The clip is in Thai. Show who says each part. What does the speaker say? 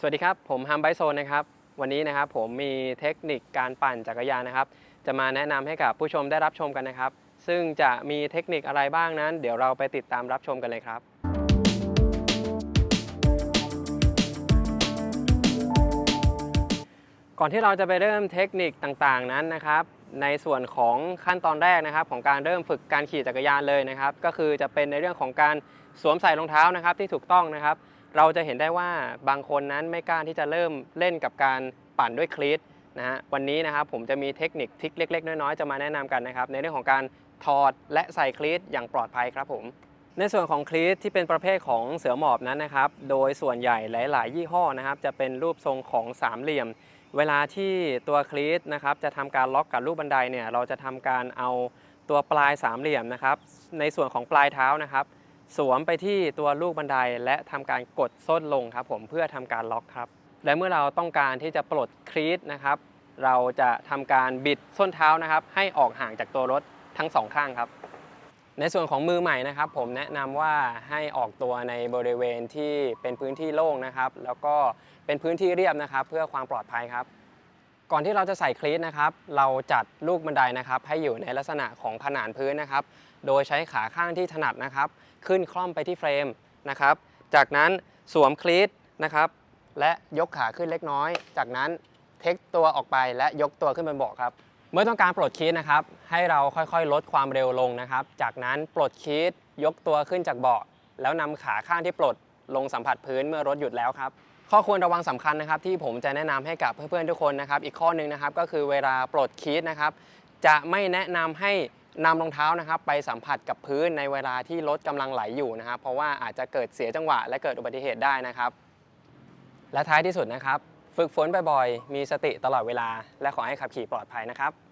Speaker 1: สวัสดีครับ ผมฮัมไบโซนนะครับ วันนี้นะครับผมมีเทคนิคการปั่นจักรยานนะครับ จะมาแนะนำให้กับผู้ชมได้รับชมกันนะครับ ซึ่งจะมีเทคนิคอะไรบ้างนั้น เดี๋ยวเราไปติดตามรับชมกันเลยครับก่อนที่เราจะไปเริ่มเทคนิคต่างๆนั้นนะครับ ในส่วนของขั้นตอนแรกนะครับ ของการเริ่มฝึกการขี่จักรยานเลยนะครับ ก็คือจะเป็นในเรื่องของการสวมใส่รองเท้านะครับที่ถูกต้องนะครับ เราจะเห็นได้ว่าบางคนนั้นไม่กล้าที่จะเริ่มเล่นกับการปั่นด้วยคลีตนะฮะวันนี้นะครับผมจะมีเทคนิคทิคเล็ก ๆ น้อยๆจะมาแนะนำกันนะครับในเรื่องของการถอดและใส่คลีตอย่างปลอดภัยครับผมในส่วนของคลีตที่เป็นประเภทของเสือหมอบนั้นนะครับ โดยส่วนใหญ่หลาย ๆ ยี่ห้อนะครับ จะเป็นรูปทรงของสามเหลี่ยม เวลาที่ตัวคลีตนะครับจะทำการล็อกกับลูกบันไดเนี่ยเราจะทำการเอาตัวปลายสามเหลี่ยมนะครับ ในส่วนของปลายเท้านะครับ สวมไปที่ตัวลูกบันไดและทำการกดส้นลงครับผมเพื่อทำการล็อกครับ และเมื่อเราต้องการที่จะปลดคลีตนะครับ เราจะทำการบิดส้นเท้านะครับ ให้ออกห่างจากตัวรถทั้งสองข้างครับ ในส่วนของมือใหม่นะครับ ผมแนะนำว่าให้ออกตัวในบริเวณที่เป็นพื้นที่โล่งนะครับ แล้วก็เป็นพื้นที่เรียบนะครับ เพื่อความปลอดภัยครับ ก่อนที่เราจะใส่คลีตนะครับ เราจัดลูกบันไดนะครับ ให้อยู่ในลักษณะของผนานพื้นนะครับ โดยใช้ขาข้างที่ถนัดนะครับ ขึ้นคล่อมไปที่เฟรมนะครับ จากนั้นสวมคลีตนะครับ และยกขาขึ้นเล็กน้อย จากนั้นเทคตัวออกไปและยกตัวขึ้นบนเบาะครับ เมื่อต้องการปลดคลีตนะครับ ให้เราค่อยๆ ลดความเร็วลงนะครับ จากนั้นปลดคลีตยกตัวขึ้นจากเบาะแล้วนำขาข้างที่ปลดลงสัมผัสพื้นเมื่อรถหยุดแล้วครับ ข้อควรระวังสำคัญนะครับที่ผมจะแนะนำให้กับเพื่อนๆทุกคนนะครับ อีกข้อหนึ่งนะครับก็คือเวลาปลดคีตนะครับ จะไม่แนะนำให้นำรองเท้านะครับไปสัมผัสกับพื้นในเวลาที่รถกำลังไหลอยู่นะครับ เพราะว่าอาจจะเกิดเสียจังหวะ และเกิดอุบัติเหตุได้นะครับ และท้ายที่สุดนะครับ ฝึกฝนบ่อยๆมีสติตลอดเวลา และขอให้ขับขี่ปลอดภัยนะครับ